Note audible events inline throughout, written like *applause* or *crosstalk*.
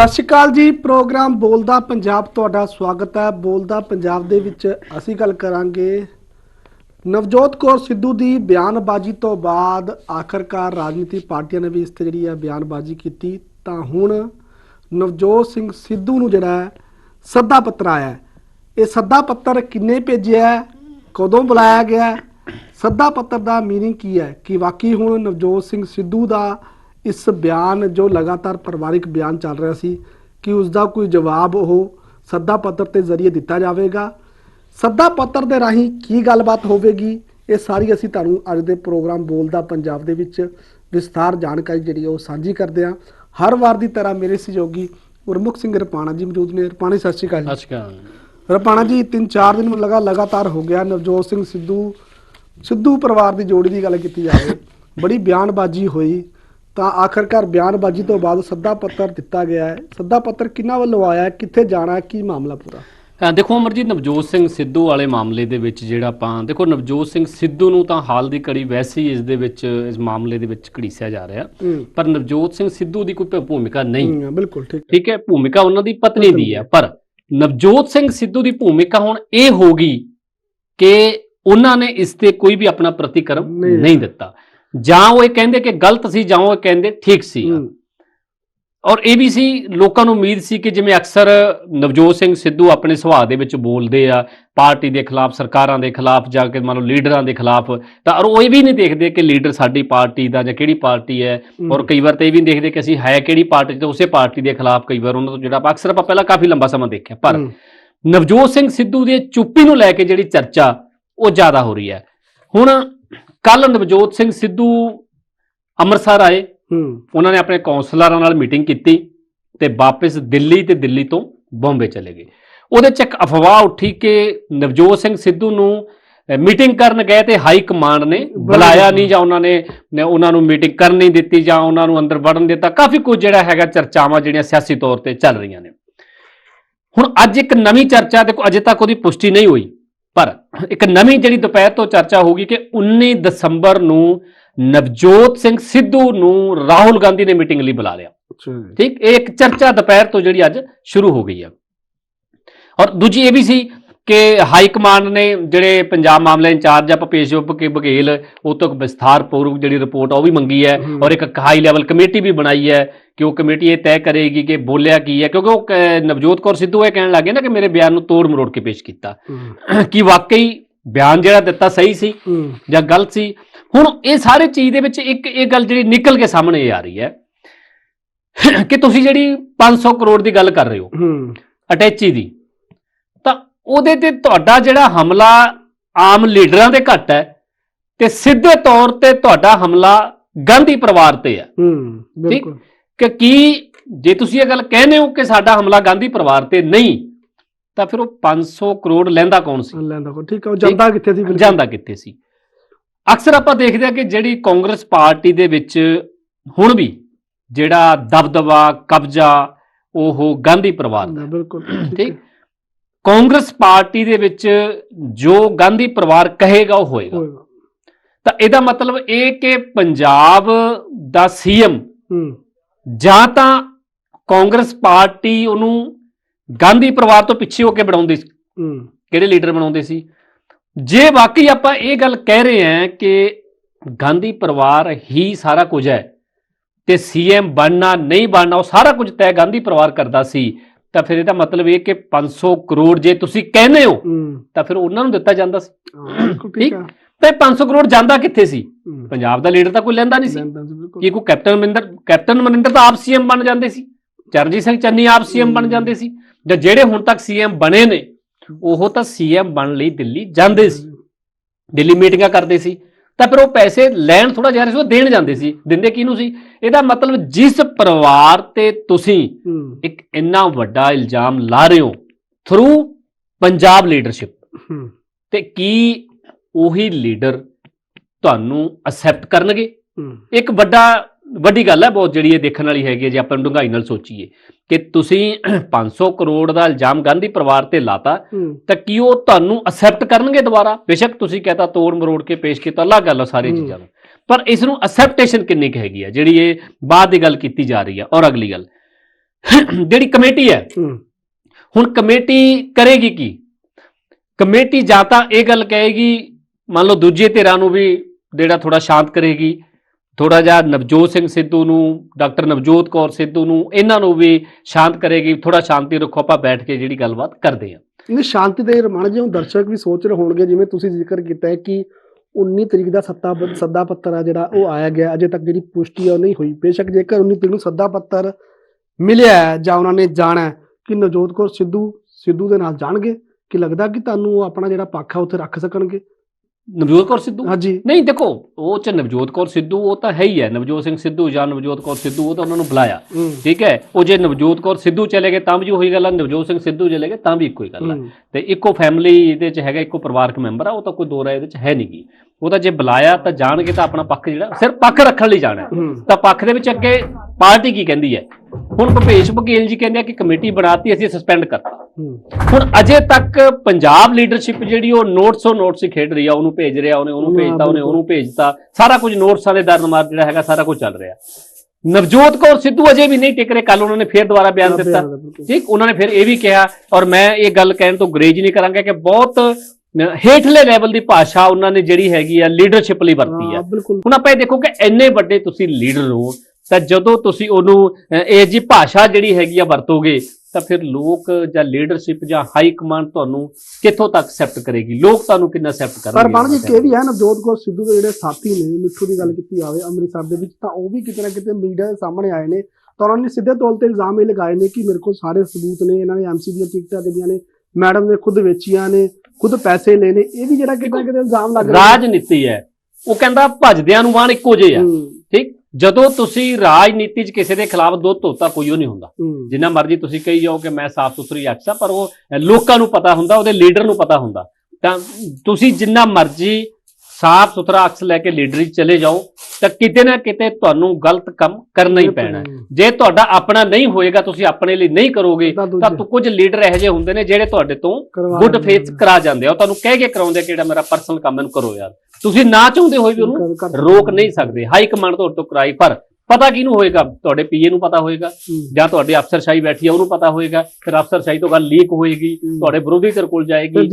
ਸਤਿ ਸ਼੍ਰੀ ਅਕਾਲ ਜੀ, ਪ੍ਰੋਗਰਾਮ ਬੋਲਦਾ ਪੰਜਾਬ ਤੁਹਾਡਾ ਸਵਾਗਤ ਹੈ ਬੋਲਦਾ ਪੰਜਾਬ ਦੇ ਵਿੱਚ ਅਸੀਂ ਗੱਲ ਕਰਾਂਗੇ ਨਵਜੋਤ ਕੌਰ ਸਿੱਧੂ ਦੀ ਬਿਆਨਬਾਜ਼ੀ ਤੋਂ ਬਾਅਦ ਆਖਰਕਾਰ ਰਾਜਨੀਤੀ ਪਾਰਟੀਆਂ ਨੇ ਵੀ ਇਸ ਤੇ ਜਿਹੜੀ ਹੈ ਬਿਆਨਬਾਜ਼ੀ ਕੀਤੀ ਤਾਂ ਹੁਣ ਨਵਜੋਤ ਸਿੰਘ ਸਿੱਧੂ ਨੂੰ ਜਿਹੜਾ ਹੈ ਸੱਦਾ ਪੱਤਰ ਆਇਆ ਹੈ। ਇਹ ਸੱਦਾ ਪੱਤਰ ਕਿੰਨੇ ਭੇਜਿਆ ਹੈ? ਕਦੋਂ ਬੁਲਾਇਆ ਗਿਆ ਹੈ? ਸੱਦਾ ਪੱਤਰ ਦਾ ਮੀਨਿੰਗ ਕੀ ਹੈ ਕਿ ਵਾਕਈ ਹੁਣ ਨਵਜੋਤ ਸਿੰਘ ਸਿੱਧੂ ਦਾ ਇਸ ਬਿਆਨ ਜੋ ਲਗਾਤਾਰ ਪਰਿਵਾਰਿਕ ਬਿਆਨ ਚੱਲ ਰਿਹਾ ਸੀ ਕਿ ਉਸ ਦਾ ਕੋਈ ਜਵਾਬ ਉਹ ਸੱਦਾ ਪੱਤਰ ਤੇ ਜ਼ਰੀਏ ਦਿੱਤਾ ਜਾਵੇਗਾ। ਸੱਦਾ ਪੱਤਰ ਦੇ ਰਾਹੀਂ ਕੀ ਗੱਲਬਾਤ ਹੋਵੇਗੀ ਇਹ ਸਾਰੀ ਅਸੀਂ ਤੁਹਾਨੂੰ ਅੱਜ ਦੇ ਪ੍ਰੋਗਰਾਮ ਬੋਲਦਾ ਪੰਜਾਬ ਦੇ ਵਿੱਚ ਵਿਸਥਾਰ ਜਾਣਕਾਰੀ ਜਿਹੜੀ ਉਹ ਸਾਂਝੀ ਕਰਦੇ ਹਾਂ। ਹਰ ਵਾਰ ਦੀ ਤਰ੍ਹਾਂ ਮੇਰੇ ਸਹਿਯੋਗੀ ਗੁਰਮੁਖ ਸਿੰਘ ਰਪਾਣਾ ਜੀ ਮੌਜੂਦ ਨੇ। ਰਪਾਣਾ ਸਤਿ ਸ਼੍ਰੀ ਅਕਾਲ ਜੀ। ਅਸ਼ਕਾਂ ਰਪਾਣਾ ਜੀ ਤਿੰਨ ਚਾਰ ਦਿਨ ਲਗਾ ਲਗਾਤਾਰ ਹੋ ਗਿਆ। ਨਵਜੋਤ ਸਿੰਘ ਸਿੱਧੂ ਸਿੱਧੂ ਪਰਿਵਾਰ ਦੀ ਜੋੜੀ ਦੀ ਗੱਲ ਕੀਤੀ ਜਾਵੇ ਬੜੀ ਬਿਆਨਬਾਜ਼ੀ ਹੋਈ। ਤਾਂ ਆਖਰਕਾਰ ਬਿਆਨਬਾਜ਼ੀ ਤੋਂ ਬਾਅਦ ਸੱਦਾ ਪੱਤਰ ਦਿੱਤਾ ਗਿਆ ਹੈ। ਸੱਦਾ ਪੱਤਰ ਕਿਹਨਾਂ ਵੱਲੋਂ ਆਇਆ ਹੈ? ਕਿੱਥੇ ਜਾਣਾ ਹੈ? ਕੀ ਮਾਮਲਾ ਪੂਰਾ? ਦੇਖੋ ਅਮਰਜੀਤ ਨਵਜੋਤ ਸਿੰਘ ਸਿੱਧੂ ਵਾਲੇ ਮਾਮਲੇ ਦੇ ਵਿੱਚ ਜਿਹੜਾ ਆਪਾਂ ਦੇਖੋ ਨਵਜੋਤ ਸਿੰਘ ਸਿੱਧੂ ਨੂੰ ਤਾਂ ਹਾਲ ਦੀ ਕੜੀ ਵੈਸੇ ਹੀ ਇਸ ਦੇ ਵਿੱਚ ਇਸ ਮਾਮਲੇ ਦੇ ਵਿੱਚ ਘੜੀਸਿਆ ਜਾ ਰਿਹਾ। ਹੂੰ। ਪਰ ਨਵਜੋਤ ਸਿੰਘ ਸਿੱਧੂ ਦੀ ਕੋਈ ਭੂਮਿਕਾ ਨਹੀਂ। ਹੂੰ, ਬਿਲਕੁਲ ਠੀਕ ਠੀਕ ਹੈ? ਭੂਮਿਕਾ ਉਹਨਾਂ ਦੀ ਪਤਨੀ ਦੀ ਹੈ। ਪਰ ਨਵਜੋਤ ਸਿੰਘ ਸਿੱਧੂ ਦੀ ਭੂਮਿਕਾ ਹੁਣ ਇਹ ਹੋਗੀ ਕਿ ਉਹਨਾਂ ਨੇ ਇਸ ਤੇ ਕੋਈ ਵੀ ਆਪਣਾ ਪ੍ਰਤੀਕਰਮ ਨਹੀਂ ਦਿੱਤਾ। ਜਾਂ ਉਹ ਇਹ ਕਹਿੰਦੇ ਕਿ ਗਲਤ ਸੀ ਜਾਂ ਉਹ ਕਹਿੰਦੇ ਠੀਕ ਸੀ। ਔਰ ਇਹ ਵੀ ਸੀ ਲੋਕਾਂ ਨੂੰ ਉਮੀਦ ਸੀ ਕਿ ਜਿਵੇਂ ਅਕਸਰ ਨਵਜੋਤ ਸਿੰਘ ਸਿੱਧੂ ਆਪਣੇ ਸੁਭਾਅ ਦੇ ਵਿੱਚ ਬੋਲਦੇ ਆ ਪਾਰਟੀ ਦੇ ਖਿਲਾਫ ਸਰਕਾਰਾਂ ਦੇ ਖਿਲਾਫ ਜਾ ਕੇ ਮੰਨ ਲਓ ਲੀਡਰਾਂ ਦੇ ਖਿਲਾਫ ਤਾਂ ਔਰ ਉਹ ਇਹ ਵੀ ਨਹੀਂ ਦੇਖਦੇ ਕਿ ਲੀਡਰ ਸਾਡੀ ਪਾਰਟੀ ਦਾ ਜਾਂ ਕਿਹੜੀ ਪਾਰਟੀ ਹੈ। ਔਰ ਕਈ ਵਾਰ ਤਾਂ ਇਹ ਵੀ ਨਹੀਂ ਦੇਖਦੇ ਕਿ ਅਸੀਂ ਹੈ ਕਿਹੜੀ ਪਾਰਟੀ ਤੇ ਉਸੇ ਪਾਰਟੀ ਦੇ ਖਿਲਾਫ ਕਈ ਵਾਰ ਉਹਨਾਂ ਤੋਂ ਜਿਹੜਾ ਆਪਾਂ ਅਕਸਰ ਆਪਾਂ ਪਹਿਲਾਂ ਕਾਫੀ ਲੰਬਾ ਸਮਾਂ ਦੇਖਿਆ। ਪਰ ਨਵਜੋਤ ਸਿੰਘ ਸਿੱਧੂ ਦੀ ਚੁੱਪੀ ਨੂੰ ਲੈ ਕੇ ਜਿਹੜੀ ਚਰਚਾ ਉਹ ਜ਼ਿਆਦਾ ਹੋ ਰਹੀ ਹੈ। ਹੁਣ ਕੱਲ ਨਵਜੋਤ ਸਿੰਘ ਸਿੱਧੂ ਅੰਮ੍ਰਿਤਸਰ ਆਏ। ਹੂੰ। ਉਹਨਾਂ ਨੇ ਆਪਣੇ ਕਾਉਂਸਲਰਾਂ ਨਾਲ ਮੀਟਿੰਗ ਕੀਤੀ ਤੇ ਵਾਪਸ ਦਿੱਲੀ ਤੇ ਦਿੱਲੀ ਤੋਂ ਬੰਬੇ ਚਲੇ ਗਏ। ਉਹਦੇ ਚ ਇੱਕ ਅਫਵਾਹ ਉੱਠੀ ਕਿ ਨਵਜੋਤ ਸਿੰਘ ਸਿੱਧੂ ਨੂੰ ਮੀਟਿੰਗ ਕਰਨ ਗਏ ਤੇ ਹਾਈ ਕਮਾਂਡ ਨੇ ਬੁਲਾਇਆ ਨਹੀਂ ਜਾਂ ਉਹਨਾਂ ਨੇ ਨੇ ਉਹਨਾਂ ਨੂੰ ਮੀਟਿੰਗ ਕਰਨ ਨਹੀਂ ਦਿੱਤੀ ਜਾਂ ਉਹਨਾਂ ਨੂੰ ਅੰਦਰ ਵੜਨ ਦਿੱਤਾ। ਕਾਫੀ ਕੁਝ ਜਿਹੜਾ ਹੈਗਾ ਚਰਚਾਵਾਂ ਜਿਹੜੀਆਂ ਸਿਆਸੀ ਤੌਰ ਤੇ ਚੱਲ ਰਹੀਆਂ ਨੇ। ਹੁਣ ਅੱਜ ਇੱਕ ਨਵੀਂ ਚਰਚਾ ਦੇਖੋ ਅਜੇ ਤੱਕ ਉਹਦੀ ਪੁਸ਼ਟੀ ਨਹੀਂ ਹੋਈ। ਪਰ ਇੱਕ ਨਵੀਂ ਜਿਹੜੀ ਦੁਪਹਿਰ ਤੋਂ ਚਰਚਾ ਹੋਊਗੀ ਕਿ 19 ਦਸੰਬਰ ਨੂੰ ਨਵਜੋਤ ਸਿੰਘ ਸਿੱਧੂ ਨੂੰ ਰਾਹੁਲ ਗਾਂਧੀ ਨੇ ਮੀਟਿੰਗ ਲਈ ਬੁਲਾ ਲਿਆ। ਠੀਕ? ਇਹ ਇੱਕ ਚਰਚਾ ਦੁਪਹਿਰ ਤੋਂ ਜਿਹੜੀ ਅੱਜ ਸ਼ੁਰੂ ਹੋ ਗਈ ਹੈ ਔਰ ਦੂਜੀ ਇਹ ਵੀ ਸੀ ਕਿ ਹਾਈ ਕਮਾਂਡ ਨੇ ਜਿਹੜੇ ਪੰਜਾਬ ਮਾਮਲੇ ਇੰਚਾਰਜ ਆ ਭਪੇਸ਼ ਕੇ ਬਘੇਲ ਉਹ ਤੋਂ ਇੱਕ ਵਿਸਥਾਰਪੂਰਵਕ ਜਿਹੜੀ ਰਿਪੋਰਟ ਆ ਉਹ ਵੀ ਮੰਗੀ ਹੈ। ਔਰ ਇੱਕ ਹਾਈ ਲੈਵਲ ਕਮੇਟੀ ਵੀ ਬਣਾਈ ਹੈ ਕਿ ਉਹ ਕਮੇਟੀ ਇਹ ਤੈਅ ਕਰੇਗੀ ਕਿ ਬੋਲਿਆ ਕੀ ਹੈ ਕਿਉਂਕਿ ਉਹ ਨਵਜੋਤ ਕੌਰ ਸਿੱਧੂ ਇਹ ਕਹਿਣ ਲੱਗੇ ਨਾ ਕਿ ਮੇਰੇ ਬਿਆਨ ਨੂੰ ਤੋੜ ਮਰੋੜ ਕੇ ਪੇਸ਼ ਕੀਤਾ। ਕਿ ਵਾਕਈ ਬਿਆਨ ਜਿਹੜਾ ਦਿੱਤਾ ਸਹੀ ਸੀ ਜਾਂ ਗਲਤ ਸੀ? ਹੁਣ ਇਹ ਸਾਰੇ ਚੀਜ਼ ਦੇ ਵਿੱਚ ਇੱਕ ਇਹ ਗੱਲ ਜਿਹੜੀ ਨਿਕਲ ਕੇ ਸਾਹਮਣੇ ਆ ਰਹੀ ਹੈ ਕਿ ਤੁਸੀਂ ਜਿਹੜੀ 500 ਕਰੋੜ ਦੀ ਗੱਲ ਕਰ ਰਹੇ ਹੋ। ਅਟੈਚੀ ਦੀ। ਉਹਦੇ ਤੇ ਤੁਹਾਡਾ ਜਿਹੜਾ ਹਮਲਾ ਆਮ ਲੀਡਰਾਂ ਦੇ ਘੱਟ ਹੈ ਤੇ ਸਿੱਧੇ ਤੌਰ ਤੇ ਤੁਹਾਡਾ ਹਮਲਾ ਗਾਂਧੀ ਪਰਿਵਾਰ ਤੇ ਹੈ। ਹੂੰ ਬਿਲਕੁਲ। ਕਿ ਕੀ ਜੇ ਤੁਸੀਂ ਇਹ ਗੱਲ ਕਹਿੰਦੇ ਹੋ ਕਿ ਸਾਡਾ ਹਮਲਾ ਗਾਂਧੀ ਪਰਿਵਾਰ ਤੇ ਨਹੀਂ ਤਾਂ ਫਿਰ ਉਹ 500 ਕਰੋੜ ਲੈਂਦਾ ਕੌਣ ਸੀ? ਲੈਂਦਾ ਕੋ ਠੀਕ ਹੈ ਉਹ ਜਾਂਦਾ ਕਿੱਥੇ ਸੀ? ਜਾਂਦਾ ਕਿੱਥੇ ਸੀ? ਅਕਸਰ ਆਪਾਂ ਦੇਖਦੇ ਹਾਂ ਕਿ ਜਿਹੜੀ ਕਾਂਗਰਸ ਪਾਰਟੀ ਦੇ ਵਿੱਚ ਹੁਣ ਵੀ ਜਿਹੜਾ ਦਬਦਬਾ ਕਬਜ਼ਾ ਉਹ ਗਾਂਧੀ ਪਰਿਵਾਰ ਦਾ। ਬਿਲਕੁਲ ਠੀਕ ਕਾਂਗਰਸ ਪਾਰਟੀ ਦੇ ਵਿੱਚ ਜੋ ਗਾਂਧੀ ਪਰਿਵਾਰ ਕਹੇਗਾ ਉਹ ਹੋਏਗਾ। ਤਾਂ ਇਹਦਾ ਮਤਲਬ ਇਹ ਕਿ ਪੰਜਾਬ ਦਾ ਸੀਐਮ ਜਾਂ ਤਾਂ ਕਾਂਗਰਸ ਪਾਰਟੀ ਉਹਨੂੰ ਗਾਂਧੀ ਪਰਿਵਾਰ ਤੋਂ ਪਿੱਛੇ ਹੋ ਕੇ ਬਣਾਉਂਦੀ ਸੀ। ਕਿਹੜੇ ਲੀਡਰ ਬਣਾਉਂਦੇ ਸੀ? ਜੇ ਵਾਕਈ ਆਪਾਂ ਇਹ ਗੱਲ ਕਹਿ ਰਹੇ ਹਾਂ ਕਿ ਗਾਂਧੀ ਪਰਿਵਾਰ ਹੀ ਸਾਰਾ ਕੁਝ ਹੈ ਤੇ ਸੀਐਮ ਬਣਨਾ ਨਹੀਂ ਬਣਨਾ ਉਹ ਸਾਰਾ ਕੁਝ ਤੈਅ ਗਾਂਧੀ ਪਰਿਵਾਰ ਕਰਦਾ ਸੀ। ਤਾਂ ਫਿਰ ਇਹਦਾ ਮਤਲਬ ਇਹ ਕਿ 500 ਕਰੋੜ ਜੇ ਤੁਸੀਂ ਕਹਿੰਦੇ ਹੋ ਤਾਂ ਫਿਰ ਉਹਨਾਂ ਨੂੰ ਦਿੱਤਾ ਜਾਂਦਾ ਸੀ। ਠੀਕ ਤਾਂ ਇਹ 500 ਕਰੋੜ ਜਾਂਦਾ ਕਿੱਥੇ ਸੀ? ਪੰਜਾਬ ਦਾ ਲੀਡਰ ਤਾਂ ਕੋਈ ਲੈਂਦਾ ਨਹੀਂ ਸੀ। ਕੀ ਕੋਈ ਕੈਪਟਨ ਮਨਿੰਦਰ ਕੈਪਟਨ ਮਨਿੰਦਰ ਤਾਂ ਆਪ ਸੀਐਮ ਬਣ ਜਾਂਦੇ ਸੀ। ਚਰਨਜੀਤ ਸਿੰਘ ਚੰਨੀ ਆਪ ਸੀਐਮ ਬਣ ਜਾਂਦੇ ਸੀ। ਜਾਂ ਜਿਹੜੇ ਹੁਣ ਤੱਕ ਸੀਐਮ ਬਣੇ ਨੇ ਉਹ ਤਾਂ ਸੀਐਮ ਬਣ ਲਈ ਦਿੱਲੀ ਜਾਂਦੇ ਸੀ। ਦਿੱਲੀ ਮੀਟਿੰਗਾਂ ਕਰਦੇ ਸੀ। ਤਾਂ ਫਿਰ ਉਹ ਪੈਸੇ ਲੈਣ ਥੋੜਾ ਜਾ ਰਹੇ ਸੀ ਉਹ ਦੇਣ ਜਾਂਦੇ ਸੀ ਦਿੰਦੇ ਕਿਹਨੂੰ ਸੀ? ਇਹਦਾ ਮਤਲਬ ਜਿਸ ਪਰਿਵਾਰ ਤੇ ਤੁਸੀਂ ਇੱਕ ਇੰਨਾ ਵੱਡਾ ਇਲਜ਼ਾਮ ਲਾ ਰਹੇ ਹੋ ਥਰੂ ਪੰਜਾਬ ਲੀਡਰਸ਼ਿਪ ਤੇ ਕੀ ਉਹੀ ਲੀਡਰ ਤੁਹਾਨੂੰ ਅਸੈਪਟ ਕਰਨਗੇ? ਇੱਕ ਵੱਡਾ ਵੱਡੀ ਗੱਲ ਹੈ ਬਹੁਤ ਜਿਹੜੀ ਇਹ ਦੇਖਣ ਵਾਲੀ ਹੈਗੀ ਹੈ ਜੇ ਆਪਾਂ ਡੂੰਘਾਈ ਨਾਲ ਸੋਚੀਏ ਕਿ ਤੁਸੀਂ *clears throat* 500 ਕਰੋੜ ਦਾ ਇਲਜ਼ਾਮ ਗਾਂਧੀ ਪਰਿਵਾਰ ਤੇ ਲਾਤਾ ਹੂੰ। ਤਾਂ ਕੀ ਉਹ ਤੁਹਾਨੂੰ ਅਸੈਪਟ ਕਰਨਗੇ ਦੁਬਾਰਾ? ਬੇਸ਼ੱਕ ਤੁਸੀਂ ਕਹਤਾ ਤੋੜ ਮਰੋੜ ਕੇ ਪੇਸ਼ ਕੀਤਾ ਅਲੱਗ ਗੱਲ ਆ ਸਾਰੀ ਹੂੰ। ਚੀਜ਼ਾਂ ਨੂੰ ਪਰ ਇਸ ਨੂੰ ਅਸੈਪਟੇਸ਼ਨ ਕਿੰਨੀ ਕੁ ਹੈਗੀ ਆ? ਜਿਹੜੀ ਇਹ ਬਾਅਦ ਦੀ ਗੱਲ ਕੀਤੀ ਜਾ ਰਹੀ ਆ। ਔਰ ਅਗਲੀ ਗੱਲ *clears throat* ਜਿਹੜੀ ਕਮੇਟੀ ਹੈ ਹੂੰ। ਹੁਣ ਕਮੇਟੀ ਕਰੇਗੀ ਕੀ? ਕਮੇਟੀ ਜਾਂ ਤਾਂ ਇਹ ਗੱਲ ਕਹੇਗੀ ਮੰਨ ਲਓ ਦੂਜੇ ਧਿਰਾਂ ਨੂੰ ਵੀ ਜਿਹੜਾ ਥੋੜਾ ਸ਼ਾਂਤ ਕਰੇਗੀ ਥੋੜਾ ਜਿਹਾ ਨਵਜੋਤ ਸਿੰਘ ਸਿੱਧੂ ਨੂੰ, ਡਾਕਟਰ ਨਵਜੋਤ ਕੌਰ ਸਿੱਧੂ ਨੂੰ, ਇਹਨਾਂ ਨੂੰ ਵੀ ਸ਼ਾਂਤ ਕਰੇਗੀ ਥੋੜਾ ਸ਼ਾਂਤੀ ਰੱਖੋ, ਆਪਾਂ ਬੈਠ ਕੇ ਜਿਹੜੀ ਗੱਲਬਾਤ ਕਰਦੇ ਹਾਂ। ਇਹ ਸ਼ਾਂਤੀ ਦੇ ਰਮਣ ਜਿਹੇ ਦਰਸ਼ਕ ਵੀ ਸੋਚ ਰਹੇ ਹੋਣਗੇ, ਜਿਵੇਂ ਤੁਸੀਂ ਜ਼ਿਕਰ ਕੀਤਾ ਹੈ ਕਿ 19 ਤਰੀਕ ਦਾ ਸੱਤਾ ਸੱਦਾ ਪੱਤਰ ਆ ਜਿਹੜਾ, ਉਹ ਆਇਆ ਗਿਆ, ਅਜੇ ਤੱਕ ਜਿਹੜੀ ਪੁਸ਼ਟੀ ਆ ਉਹ ਨਹੀਂ ਹੋਈ। ਬੇਸ਼ੱਕ ਜੇਕਰ 19 ਤਰੀਕ ਨੂੰ ਸੱਦਾ ਪੱਤਰ ਮਿਲਿਆ ਜਾਂ ਉਹਨਾਂ ਨੇ ਜਾਣਾ ਕਿ ਨਵਜੋਤ ਕੌਰ ਸਿੱਧੂ ਸਿੱਧੂ ਦੇ ਨਾਲ ਜਾਣਗੇ, ਕਿ ਲੱਗਦਾ ਕਿ ਤੁਹਾਨੂੰ ਉਹ ਆਪਣਾ ਜਿਹੜਾ ਪੱਖ ਆ ਉੱਥੇ ਰੱਖ ਸਕਣਗੇ? ਨਵਜੋਤ ਕੌਰ ਸਿੱਧੂ? ਹਾਂਜੀ। ਨਹੀਂ ਦੇਖੋ ਉਹ ਚ ਨਵਜੋਤ ਕੌਰ ਸਿੱਧੂ ਉਹ ਤਾਂ ਹੈ ਹੀ ਹੈ। ਨਵਜੋਤ ਸਿੰਘ ਸਿੱਧੂ ਜਾਂ ਨਵਜੋਤ ਕੌਰ ਸਿੱਧੂ ਉਹ ਤਾਂ ਉਹਨਾਂ ਨੂੰ ਬੁਲਾਇਆ। ਠੀਕ ਹੈ? ਉਹ ਜੇ ਨਵਜੋਤ ਕੌਰ ਸਿੱਧੂ ਚਲੇ ਗਏ ਤਾਂ ਵੀ ਉਹੀ ਗੱਲ ਹੈ ਨਵਜੋਤ ਸਿੰਘ ਸਿੱਧੂ ਚਲੇ ਗਏ ਤਾਂ ਵੀ ਇੱਕੋ ਹੀ ਗੱਲ ਹੈ। ਤੇ ਇੱਕੋ ਫੈਮਿਲੀ ਇਹਦੇ ਚ ਹੈਗਾ ਇੱਕੋ ਪਰਿਵਾਰਕ ਮੈਂਬਰ ਆ ਉਹ ਤਾਂ ਕੋਈ ਦੋ ਰਾਏ ਇਹਦੇ ਚ ਹੈ ਨਹੀਂਗੀ ਉਹ ਤਾਂ ਜੇ ਬੁਲਾਇਆ ਤਾਂ ਜਾਣਗੇ ਤਾਂ ਆਪਣਾ ਪੱਖ ਜਿਹੜਾ ਸਿਰਫ ਪੱਖ ਰੱਖਣ ਲਈ ਜਾਣਾ। ਤਾਂ ਪੱਖ ਦੇ ਵਿੱਚ ਅੱਗੇ ਪਾਰਟੀ ਕੀ ਕਹਿੰਦੀ ਹੈ? ਹੁਣ ਭੁਪੇਸ਼ ਬਘੇਲ ਜੀ ਕਹਿੰਦੇ ਆ ਕਿ ਕਮੇਟੀ ਬਣਾਤੀ ਅਸੀਂ ਸਸਪੈਂਡ ਕਰਤਾ। ਹੁਣ ਅਜੇ ਤੱਕ ਪੰਜਾਬ ਲੀਡਰਸ਼ਿਪ ਜਿਹੜੀ ਉਹ ਨੋਟਸ ਉਹ ਨੋਟਸ ਹੀ ਖੇਡ ਰਹੀ ਆ ਉਹਨੂੰ ਭੇਜ ਰਿਹਾ ਉਹਨੇ ਉਹਨੂੰ ਭੇਜਤਾ ਉਹਨੇ। ਉਹਨੂੰ ਭੇਜਤਾ। ਸਾਰਾ ਕੁਝ ਨੋਟਸਾਂ ਦੇ ਦਰਨਮਾਰ ਜਿਹੜਾ ਹੈਗਾ ਸਾਰਾ ਕੁਝ ਚੱਲ ਰਿਹਾ। ਨਵਜੋਤ ਕੌਰ ਸਿੱਧੂ ਅਜੇ ਵੀ ਨਹੀਂ ਟਿਕ ਰਹੇ ਕੱਲ ਉਹਨਾਂ ਨੇ ਫੇਰ ਦੁਬਾਰਾ ਬਿਆਨ ਦਿੱਤਾ। ਠੀਕ ਉਹਨਾਂ ਨੇ ਫਿਰ ਇਹ ਵੀ ਕਿਹਾ ਔਰ ਮੈਂ ਇਹ ਗੱਲ ਕਹਿਣ ਤੋਂ ਗਰੇਜ ਨਹੀਂ ਕਰਾਂਗਾ ਕਿ ਬਹੁਤ ਹੇਠਲੇ ਲੈਵਲ ਦੀ ਭਾਸ਼ਾ ਉਹਨਾਂ ਨੇ ਜਿਹੜੀ ਹੈਗੀ ਆ ਲੀਡਰਸ਼ਿਪ ਲਈ ਵਰਤੀ ਆ। ਹੁਣ ਆਪਾਂ ਇਹ ਦੇਖੋ ਕਿ ਇੰਨੇ ਵੱਡੇ ਤੁਸੀਂ ਲੀਡਰ ਹੋ ਤਾਂ ਜਦੋਂ ਤੁਸੀਂ ਉਹਨੂੰ ਇਹ ਜੀ ਭਾਸ਼ਾ ਜਿਹੜੀ ਹੈਗੀ ਆ ਵਰਤੋਗੇ ਤਾਂ ਫਿਰ ਲੋਕ ਜਾਂ ਲੀਡਰਸ਼ਿਪ ਜਾਂ ਹਾਈ ਕਮਾਂਡ ਤੁਹਾਨੂੰ ਕਿੱਥੋਂ ਤੱਕ ਐਕਸੈਪਟ ਕਰੇਗੀ? ਲੋਕ ਤੁਹਾਨੂੰ ਕਿੰਨਾ ਐਕਸੈਪਟ ਕਰਨਗੇ ਪਰ ਬਣ ਜੀ ਕਿ ਵੀ ਹੈ ਨਵਜੋਤ ਕੌਰ ਸਿੱਧੂ ਦੇ ਜਿਹੜੇ ਸਾਥੀ ਨੇ ਮਿੱਠੂ ਦੀ ਗੱਲ ਕੀਤੀ ਜਾਵੇ ਅੰਮ੍ਰਿਤਸਰ ਦੇ ਵਿੱਚ ਤਾਂ ਉਹ ਵੀ ਕਿਤੇ ਨਾ ਕਿਤੇ ਮੀਡੀਆ ਦੇ ਸਾਹਮਣੇ ਆਏ ਨੇ। ਤਾਂ ਉਹਨਾਂ ਨੇ ਸਿੱਧੇ ਤੌਰ ਤੇ ਇਲਜ਼ਾਮ ਇਹ ਲਗਾਏ ਨੇ ਕਿ ਮੇਰੇ ਕੋਲ ਸਾਰੇ ਸਬੂਤ ਨੇ ਇਹਨਾਂ ਨੇ ਐਮਸੀ ਦੀਆਂ ਟਿਕਟਾਂ ਜਿਹੜੀਆਂ ਨੇ ਮੈਡਮ ਨੇ ਖੁਦ ਵੇਚੀਆਂ ਨੇ ਖੁਦ ਪੈਸੇ ਲਏ ਨੇ ਇਹ ਵੀ ਜਿਹੜਾ ਕਿਤੇ ਨਾ ਕਿਤੇ ਇਲਜ਼ਾਮ ਲੱਗ ਰਿਹਾ ਰਾਜਨੀਤੀ ਹੈ। ਉਹ ਕਹਿੰਦਾ ਭਜਦਿਆਂ ਨੂੰ ਬਾਣ ਇੱਕੋ ਜਿਹੇ ਆ। ਠੀਕ? ਜਦੋਂ ਤੁਸੀਂ ਰਾਜਨੀਤੀ 'ਚ ਕਿਸੇ ਦੇ ਖਿਲਾਫ ਦੁੱਧ ਧੋਤਾ ਕੋਈ ਉਹ ਨਹੀਂ ਹੁੰਦਾ। ਜਿੰਨਾ ਮਰਜ਼ੀ ਤੁਸੀਂ ਕਹੀ ਜਾਓ ਕਿ ਮੈਂ ਸਾਫ਼ ਸੁਥਰੀ ਐਕਸ ਆ ਪਰ ਉਹ ਲੋਕਾਂ ਨੂੰ ਪਤਾ ਹੁੰਦਾ ਉਹਦੇ ਲੀਡਰ ਨੂੰ ਪਤਾ ਹੁੰਦਾ। ਤਾਂ ਤੁਸੀਂ ਜਿੰਨਾ ਮਰਜ਼ੀ ਸਾਫ਼ ਸੁਥਰਾ ਅਕਸ ਲੈ ਕੇ ਲੀਡਰੀ ਚਲੇ ਜਾਓ ਤਾਂ ਕਿਤੇ ਨਾ ਕਿਤੇ ਤੁਹਾਨੂੰ ਗਲਤ ਕੰਮ ਕਰਨਾ ਹੀ ਪੈਣਾ। ਜੇ। ਤੁਹਾਡਾ ਆਪਣਾ ਨਹੀਂ ਹੋਏਗਾ ਤੁਸੀਂ ਆਪਣੇ ਲਈ ਨਹੀਂ ਕਰੋਗੇ ਤਾਂ ਤਾਂ ਤੁ- ਕੁਝ ਲੀਡਰ ਇਹੋ ਜਿਹੇ ਹੁੰਦੇ ਨੇ ਜਿਹੜੇ ਤੁਹਾਡੇ ਤੋਂ ਗੁੱਡ ਫੇਥ ਕਰਾ ਜਾਂਦੇ ਆ। ਉਹ ਤੁਹਾਨੂੰ ਕਹਿ ਕੇ ਕਰਾਉਂਦੇ ਕਿ ਜਿਹੜਾ ਮੇਰਾ ਪਰਸਨਲ ਕੰਮ ਇਹਨੂੰ ਕਰੋ ਯਾਰ। ਤੁਸੀਂ ਨਾ ਚਾਹੁੰਦੇ ਹੋਏ ਵੀ ਉਹਨੂੰ ਰੋਕ ਨਹੀਂ ਸਕਦੇ। ਹਾਈ ਕਮਾਂਡ ਤੁਹਾਡੇ ਤੋਂ ਕਰਾਈ ਪਰ ਪਤਾ ਕਿਹਨੂੰ ਹੋਏਗਾ? ਤੁਹਾਡੇ ਪੀਏ ਨੂੰ ਪਤਾ ਹੋਏਗਾ। ਜਾਂ ਤੁਹਾਡੇ ਅਫਸਰਸ਼ਾਹੀ ਬੈਠੀ ਆ ਉਹਨੂੰ ਪਤਾ ਹੋਏਗਾ। ਫਿਰ ਅਫਸਰਸ਼ਾਹੀ ਤੋਂ ਗੱਲ ਲੀਕ ਹੋਏਗੀ। ਤੁਹਾਡੇ ਵਿਰੋਧੀ ਧਿਰ ਕੋਲ ਜਾਏਗੀ।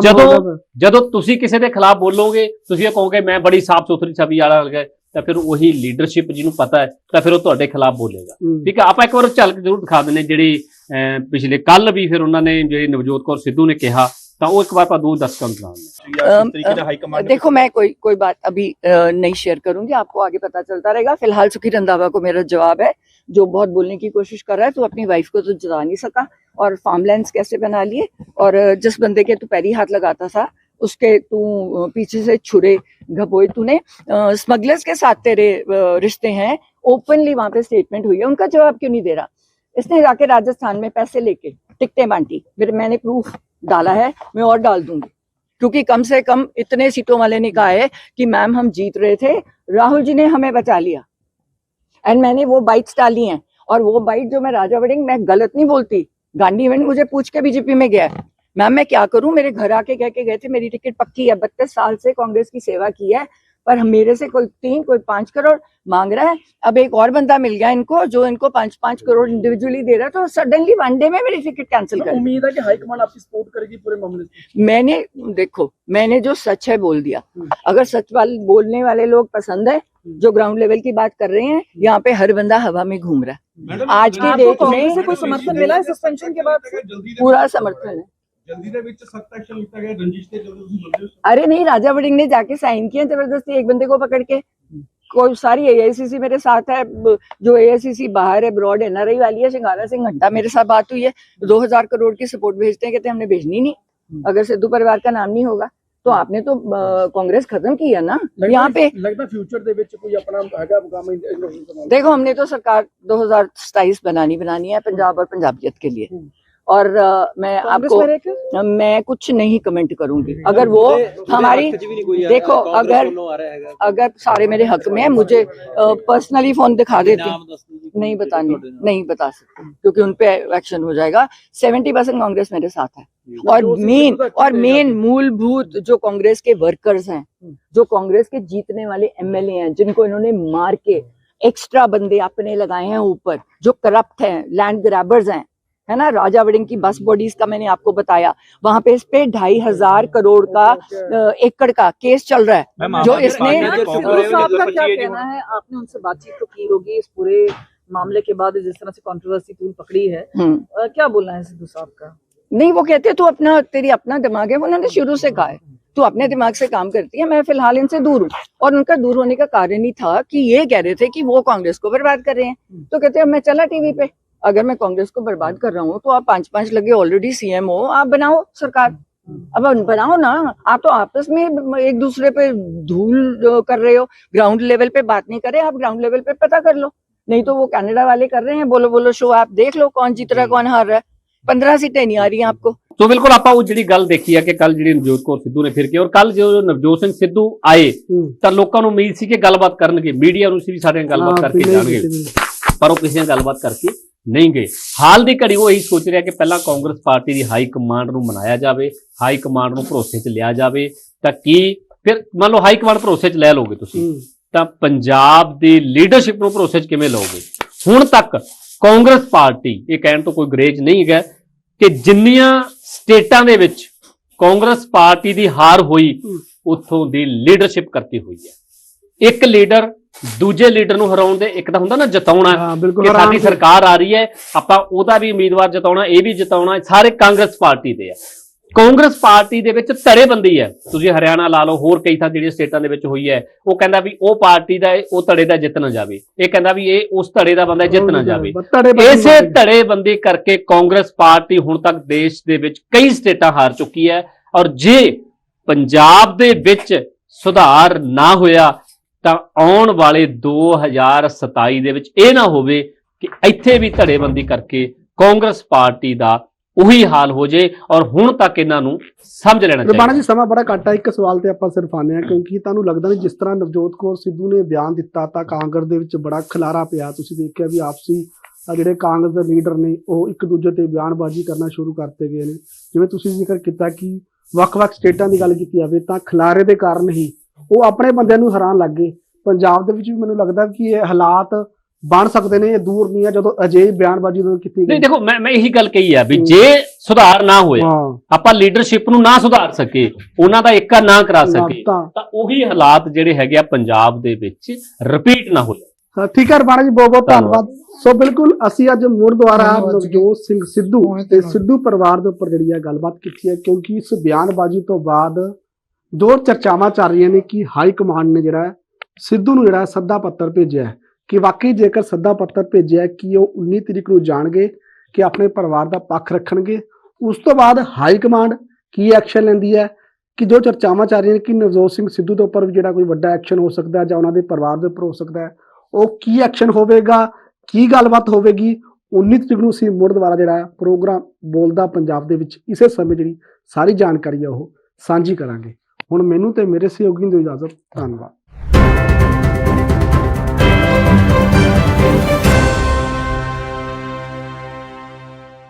ਜਦੋਂ-। ਜਦੋਂ ਤੁਸੀਂ ਕਿਸੇ ਦੇ ਖਿਲਾਫ ਬੋਲੋਗੇ ਤੁਸੀਂ ਇਹ ਕਹੋਗੇ ਮੈਂ ਬੜੀ ਸਾਫ਼ ਸੁਥਰੀ ਛਵੀ ਵਾਲਾ ਲਗਾ ਤਾਂ ਫਿਰ ਉਹੀ ਲੀਡਰਸ਼ਿਪ ਜਿਹਨੂੰ ਪਤਾ ਹੈ ਤਾਂ ਫਿਰ ਉਹ ਤੁਹਾਡੇ ਖਿਲਾਫ ਬੋਲੇਗਾ ਹੂੰ, ਠੀਕ ਹੈ ਆਪਾਂ ਇੱਕ ਵਾਰ ਝਲਕ ਜ਼ਰੂਰ ਦਿਖਾ ਦਿੰਦੇ ਹਾਂ ਜਿਹੜੀ ਅਹ, ਪਿਛਲੇ ਕੱਲ ਵੀ ਫਿਰ ਉਹਨਾਂ ਨੇ ਜਿਹੜੀ ਨਵਜੋਤ ਕੌਰ ਸਿੱਧੂ ਨੇ ਕਿਹਾ ਤਾਂ ਉਹ ਇੱਕ ਵਾਰ ਆਪਾਂ ਦੋ ਦਰਸ਼ਕਾਂ ਨੂੰ ਸੁਣਾਉਂਦੇ या अम, किस तरीके से हाईकमांड ने देखो मैं कोई कोई बात अभी अ, नहीं शेयर करूंगी आपको आगे पता चलता रहेगा फिलहाल सुखी रंधावा को मेरा जवाब है जो बहुत बोलने की कोशिश कर रहा है तो अपनी वाइफ को तो जता नहीं सका और फार्मलैंड्स कैसे बना लिए और अ, जिस बंदे के तू पैरी हाथ लगाता था उसके तू पीछे से छुरे घपोए तूने। स्मगलर्स के साथ तेरे रिश्ते हैं। ओपनली वहाँ पे स्टेटमेंट हुई है। उनका जवाब क्यों नहीं दे रहा? इसने जाके राजस्थान में पैसे लेके टिकटें बांटी। फिर मैंने प्रूफ डाला है, मैं और डाल दूँगी। क्योंकि कम से कम इतने सीटों वाले ने कहा है कि मैम हम जीत रहे थे, राहुल जी ने हमें बचा लिया। एंड मैंने वो बाइट्स डाली हैं। और वो बाइट जो मैं राजा वडिंग मैं गलत नहीं बोलती। गांधी इवेंट मुझे पूछ के बीजेपी में गया मैम मैं क्या करूँ? मेरे घर आके कह के गए थे मेरी टिकट पक्की है बत्तीस साल से कांग्रेस की सेवा की है पर हम मेरे से कोई तीन कोई पाँच करोड़ मांग रहा है। अब एक और बंदा मिल गया इनको जो इनको पाँच पाँच करोड़ इंडिविजुअली दे रहा है तो सडनली वन डे में मेरी टिकट कैंसिल कर उम्मीद है कि हाईकमांड आपकी सपोर्ट करेगी पूरे मामले में। मैंने देखो मैंने जो सच है बोल दिया। अगर सच वाले बोलने वाले लोग पसंद है जो ग्राउंड लेवल की बात कर रहे हैं यहाँ पे हर बंदा हवा में घूम रहा है। आज की डेट में कोई समर्थन मिला है सस्पेंशन के बाद पूरा समर्थन है। ਜਲਦੀ ਦੇ ਵਿੱਚ ਸਖਤ ਐਕਸ਼ਨ ਲਿੱਤਾ ਗਿਆ ਰੰਜਿਸ਼ ਤੇ ਜਦੋਂ ਤੁਸੀਂ ਮੰਨਦੇ ਹੋ अरे नहीं राजा वडिंग ने जाके साइन किया जबरदस्ती एक बंदे को पकड़ के कोई सारी एआईसीसी मेरे साथ है ब- जो एआईसीसी बाहर है ब्रॉड एनआरआई वाली है सिंगारा सिंह घंटा मेरे साथ बात हुई है दो हजार करोड़ की सपोर्ट भेजते हैं कहते हैं हमने भेजनी नहीं अगर सिद्धू परिवार का नाम नहीं होगा तो आपने तो अ, कांग्रेस खत्म की है ना यहाँ पे ਲੱਗਦਾ ਫਿਊਚਰ ਦੇ ਵਿੱਚ ਕੋਈ ਆਪਣਾ ਹੈਗਾ ਮੁਕਾਮ ਇਨੋਵੇਸ਼ਨ ਸੰਭਾਲ देखो हमने तो सरकार 2027 बनानी बनानी है पंजाब और पंजाबियत के लिए और मैं आपको मैं कुछ नहीं कमेंट करूँगी। अगर वो हमारी देखो अगर अगर सारे मेरे हक में है मुझे पर्सनली फ़ोन दिखा देते। नहीं बताने नहीं बता सकते क्योंकि उनपे एक्शन हो जाएगा। सेवेंटी परसेंट कांग्रेस मेरे साथ है। और मेन और मेन मूलभूत जो कांग्रेस के वर्कर्स हैं जो कांग्रेस के जीतने वाले एमएलए हैं जिनको इन्होंने मार के एक्स्ट्रा बंदे अपने लगाए हैं ऊपर जो करप्ट हैं लैंड ग्रैबर्स हैं है ना राजा वडिंग की बस बॉडीज का मैंने आपको बताया। वहाँ पे इस पे ढाई हज़ार करोड़ का एकड़ का केस चल रहा है। जो इसने पार्टी के सिद्धू कांग्रेस साहब का क्या कहना है? आपने उनसे बातचीत तो की होगी इस पूरे मामले के बाद जिस तरह से कंट्रोवर्सी तूल पकड़ी है। हम्म। क्या बोलना है सिद्धू साहब का? नहीं वो कहते तू अपना तेरी अपना दिमाग है वो उन्होंने शुरू से कहा है। तू अपने दिमाग से काम करती है मैं फ़िलहाल इनसे दूर हूँ। और उनका दूर होने का कारण ही था कि ये कह रहे थे कि वो कांग्रेस को बर्बाद कर रहे हैं। तो कहते हैं मैं चला टीवी पे। अगर मैं कांग्रेस को बर्बाद कर रहा हूँ तो आप पांच पांच लगे ऑलरेडी सीएम हो आप बनाओ सरकार अब बनाओ ना आप तो आपस में एक दूसरे पे धूल अ, कर रहे हो ग्राउंड लेवल पे बात नहीं कर रहे आप ग्राउंड लेवल पे पता कर लो नहीं तो वो कनाडा वाले कर रहे हैं बोलो बोलो शो आप देख लो कौन जीत रहा है कौन हार रहा है पंद्रह सीटें नहीं आ रही हैं आपको ਸੋ ਬਿਲਕੁਲ ਆਪਾਂ ਉਹ ਜਿਹੜੀ ਗੱਲ ਦੇਖੀ ਆ ਕਿ ਕੱਲ ਜਿਹੜੀ ਨਵਜੋਤ ਕੌਰ ਸਿੱਧੂ ਨੇ ਫਿਰ ਕੇ ਔਰ ਕੱਲ ਜਦੋਂ ਨਵਜੋਤ ਸਿੰਘ ਸਿੱਧੂ ਆਏ ਹੂੰ ਤਾਂ ਲੋਕਾਂ ਨੂੰ ਉਮੀਦ ਸੀ ਕਿ ਗੱਲਬਾਤ ਕਰਨਗੇ ਮੀਡੀਆ ਨੂੰ ਸੀ ਵੀ ਸਾਡੇ ਨਾਲ ਗੱਲਬਾਤ ਹਾਂ, ਕਰਕੇ ਨਹੀਂ ਜਾਣਗੇ ਕੀਤੀ ਨਹੀਂ। ਪਰ ਉਹ ਕਿਸੇ ਨਾਲ ਗੱਲਬਾਤ ਕਰਕੇ ਨਹੀਂ ਗਏ। ਹਾਲ ਦੀ ਘੜੀ ਉਹ ਇਹੀ ਸੋਚ ਰਿਹਾ ਕਿ ਪਹਿਲਾਂ ਕਾਂਗਰਸ ਪਾਰਟੀ ਦੀ ਹਾਈ ਕਮਾਂਡ ਨੂੰ ਮਨਾਇਆ ਜਾਵੇ ਹਾਈ ਕਮਾਂਡ ਨੂੰ ਭਰੋਸੇ 'ਚ ਲਿਆ ਜਾਵੇ ਤਾਂ ਕੀ ਫਿਰ ਮੰਨ ਲਓ ਹਾਈ ਕਮਾਂਡ ਭਰੋਸੇ 'ਚ ਲੈ ਲਓਗੇ ਤੁਸੀਂ ਤਾਂ ਪੰਜਾਬ ਦੀ ਲੀਡਰਸ਼ਿਪ ਨੂੰ ਭਰੋਸੇ 'ਚ ਕਿਵੇਂ ਲਓਗੇ? ਹੁਣ ਤੱਕ ਕਾਂਗਰਸ ਪਾਰਟੀ ਇਹ ਕਹਿਣ ਤੋਂ ਕੋਈ ਗਰੇਜ ਨਹੀਂ ਹੈਗਾ ਕਿ ਜਿੰਨੀਆਂ ਸਟੇਟਾਂ ਦੇ ਵਿੱਚ ਕਾਂਗਰਸ ਪਾਰਟੀ ਦੀ ਹਾਰ ਹੋਈ ਉੱਥੋਂ ਦੀ ਲੀਡਰਸ਼ਿਪ ਕਰਤੀ ਹੋਈ ਹੈ। ਇੱਕ ਲੀਡਰ ਦੂਜੇ ਲੀਡਰ ਨੂੰ ਹਰਾਉਣ ਦੇ ਇੱਕ ਤਾਂ ਹੁੰਦਾ ਨਾ ਜਿਤਾਉਣਾ ਕਿ ਸਾਡੀ। ਸਰਕਾਰ ਆ ਰਹੀ ਹੈ ਆਪਾਂ ਉਹਦਾ ਵੀ ਉਮੀਦਵਾਰ ਜਿਤਾਉਣਾ ਇਹ ਵੀ ਜਿਤਾਉਣਾ ਸਾਰੇ ਕਾਂਗਰਸ ਪਾਰਟੀ ਦੇ ਆ। ਕਾਂਗਰਸ ਪਾਰਟੀ ਦੇ ਵਿੱਚ ਧੜੇਬੰਦੀ ਹੈ। ਤੁਸੀਂ ਹਰਿਆਣਾ ਲਾ ਲਓ ਹੋਰ ਕਈ ਥਾਂ ਜਿਹੜੀਆਂ ਸਟੇਟਾਂ ਦੇ ਵਿੱਚ ਹੋਈ ਹੈ ਉਹ ਕਹਿੰਦਾ ਵੀ ਉਹ ਪਾਰਟੀ ਦਾ ਉਹ ਧੜੇ ਦਾ ਜਿੱਤ ਨਾ ਜਾਵੇ। ਇਹ ਕਹਿੰਦਾ ਵੀ ਇਹ ਉਸ ਧੜੇ ਦਾ ਬੰਦਾ ਜਿੱਤ ਨਾ ਜਾਵੇ। ਇਸੇ। ਧੜੇਬੰਦੀ ਕਰਕੇ ਕਾਂਗਰਸ ਪਾਰਟੀ ਹੁਣ ਤੱਕ ਦੇਸ਼ ਦੇ ਵਿੱਚ ਕਈ ਸਟੇਟਾਂ ਹਾਰ ਚੁੱਕੀ ਹੈ। ਔਰ ਜੇ ਪੰਜਾਬ ਦੇ ਵਿੱਚ ਸੁਧਾਰ ਨਾ ਹੋਇਆ ਤਾਂ ਆਉਣ ਵਾਲੇ 2027 ਦੇ ਵਿੱਚ ਇਹ ਨਾ ਹੋਵੇ ਕਿ ਇੱਥੇ ਵੀ ਧੜੇਬੰਦੀ ਕਰਕੇ ਕਾਂਗਰਸ ਪਾਰਟੀ ਦਾ ਉਹੀ ਹਾਲ ਹੋ ਜੇ ਔਰ ਹੁਣ ਤੱਕ ਇਹਨਾਂ ਨੂੰ ਸਮਝ ਲੈਣਾ ਰਬਾਣਾ ਚਾਹੀਦਾ। ਜੀ ਸਮਾਂ ਬੜਾ ਘੱਟ ਆ। ਇੱਕ ਸਵਾਲ ਤੇ ਆਪਾਂ ਸਿਰਫ ਆਨੇ ਆ ਕਿਉਂਕਿ ਤੁਹਾਨੂੰ ਲੱਗਦਾ ਨਹੀਂ ਜਿਸ ਤਰ੍ਹਾਂ ਨਵਜੋਤ ਕੌਰ ਸਿੱਧੂ ਨੇ ਬਿਆਨ ਦਿੱਤਾ ਤਾਂ ਕਾਂਗਰਸ ਦੇ ਵਿੱਚ ਬੜਾ ਖਲਾਰਾ ਪਿਆ। ਤੁਸੀਂ ਦੇਖਿਆ ਵੀ ਆਪਸੀ ਜਿਹੜੇ ਕਾਂਗਰਸ ਦੇ ਲੀਡਰ ਨੇ ਉਹ ਇੱਕ ਦੂਜੇ ਤੇ ਬਿਆਨਬਾਜ਼ੀ ਕਰਨਾ ਸ਼ੁਰੂ ਕਰਤੇ ਗਏ ਨੇ। ਜਿਵੇਂ ਤੁਸੀਂ ਜ਼ਿਕਰ ਕੀਤਾ ਕਿ ਵੱਖ-ਵੱਖ ਸਟੇਟਾਂ ਦੀ ਗੱਲ ਕੀਤੀ ਜਾਵੇ ਤਾਂ ਖਲਾਰੇ ਦੇ ਕਾਰਨ ਹੀ ਉਹ ਆਪਣੇ ਬੰਦਿਆਂ ਨੂੰ ਹੈਰਾਨ ਲੱਗ ਗਏ ਪੰਜਾਬ ਦੇ ਵਿੱਚ ਵੀ ਮੈਨੂੰ ਲੱਗਦਾ ਕਿ ਇਹ ਹਾਲਾਤ ਬਣ ਸਕਦੇ ਨੇ ਇਹ ਦੂਰ ਨਹੀਂ ਆ ਜਦੋਂ ਅਜਿਹੀ ਬਿਆਨਬਾਜ਼ੀ ਜਦੋਂ ਕੀਤੀ ਨਹੀਂ ਗਈ ਦੇਖੋ ਮੈਂ ਮੈਂ ਇਹੀ ਗੱਲ ਕਹੀ ਆ ਵੀ। ਜੇ ਸੁਧਾਰ ਨਾ ਹੋਇਆ ਆਪਾਂ ਲੀਡਰਸ਼ਿਪ ਨੂੰ ਨਾ ਸੁਧਾਰ ਸਕੇ ਉਹਨਾਂ ਦਾ ਇੱਕਾ ਨਾ ਕਰਾ ਸਕੇ ਤਾਂ ਉਹੀ ਹਾਲਾਤ ਜਿਹੜੇ ਹੈਗੇ ਆ ਪੰਜਾਬ ਦੇ ਵਿੱਚ ਰਿਪੀਟ ਨਾ ਹੋ ਜਾਣ ਹਾਂ, ਠੀਕ ਹੈ ਰਬਾਣਾ ਜੀ ਬਹੁਤ ਬਹੁਤ ਧੰਨਵਾਦ। ਸੋ ਬਿਲਕੁਲ ਅਸੀਂ ਅੱਜ ਮੁੜ ਦੁਆਰਾ। ਨਵਜੋਤ ਸਿੰਘ ਸਿੱਧੂ ਤੇ। ਸਿੱਧੂ ਪਰਿਵਾਰ ਦੇ ਉੱਪਰ ਜਿਹੜੀ ਹੈ ਗੱਲਬਾਤ ਕੀਤੀ ਹੈ ਕਿਉਂਕਿ ਇਸ ਬਿਆਨਬਾਜ਼ੀ ਤੋਂ ਬਾਅਦ ਦੋ ਚਰਚਾਵਾਂ ਚੱਲ ਰਹੀਆਂ ਨੇ ਕਿ ਹਾਈ ਕਮਾਂਡ ਨੇ ਜਿਹੜਾ ਸਿੱਧੂ ਨੂੰ ਜਿਹੜਾ ਸੱਦਾ ਪੱਤਰ ਭੇਜਿਆ ਹੈ ਕਿ ਵਾਕਈ ਜੇਕਰ ਸੱਦਾ ਪੱਤਰ ਭੇਜਿਆ ਕਿ ਉਹ 19 ਤਰੀਕ ਨੂੰ ਜਾਣਗੇ ਕਿ ਆਪਣੇ ਪਰਿਵਾਰ ਦਾ ਪੱਖ ਰੱਖਣਗੇ, ਉਸ ਤੋਂ ਬਾਅਦ ਹਾਈ ਕਮਾਂਡ ਕੀ ਐਕਸ਼ਨ ਲੈਂਦੀ ਹੈ ਕਿ ਜੋ ਚਰਚਾਵਾਂ ਚੱਲ ਰਹੀਆਂ ਨੇ ਕਿ ਨਵਜੋਤ ਸਿੰਘ ਸਿੱਧੂ ਦੇ ਉੱਪਰ ਵੀ ਜਿਹੜਾ ਕੋਈ ਵੱਡਾ ਐਕਸ਼ਨ ਹੋ ਸਕਦਾ ਜਾਂ ਉਹਨਾਂ ਦੇ ਪਰਿਵਾਰ ਦੇ ਉੱਪਰ ਹੋ ਸਕਦਾ ਹੈ, ਉਹ ਕੀ ਐਕਸ਼ਨ ਹੋਵੇਗਾ, ਕੀ ਗੱਲਬਾਤ ਹੋਵੇਗੀ 19 ਤਰੀਕ ਨੂੰ ਅਸੀਂ ਮੁੜ ਦੁਬਾਰਾ ਜਿਹੜਾ ਪ੍ਰੋਗਰਾਮ ਬੋਲਦਾ ਪੰਜਾਬ ਦੇ ਵਿੱਚ, ਇਸੇ ਸਮੇਂ ਜਿਹੜੀ ਸਾਰੀ ਜਾਣਕਾਰੀ ਆ ਉਹ ਸਾਂਝੀ ਕਰਾਂਗੇ। ਹੁਣ ਮੈਨੂੰ ਤੇ ਮੇਰੇ ਸਹਿਯੋਗੀ ਨੂੰ ਦਿਓ ਇਜਾਜ਼ਤ। ਧੰਨਵਾਦ।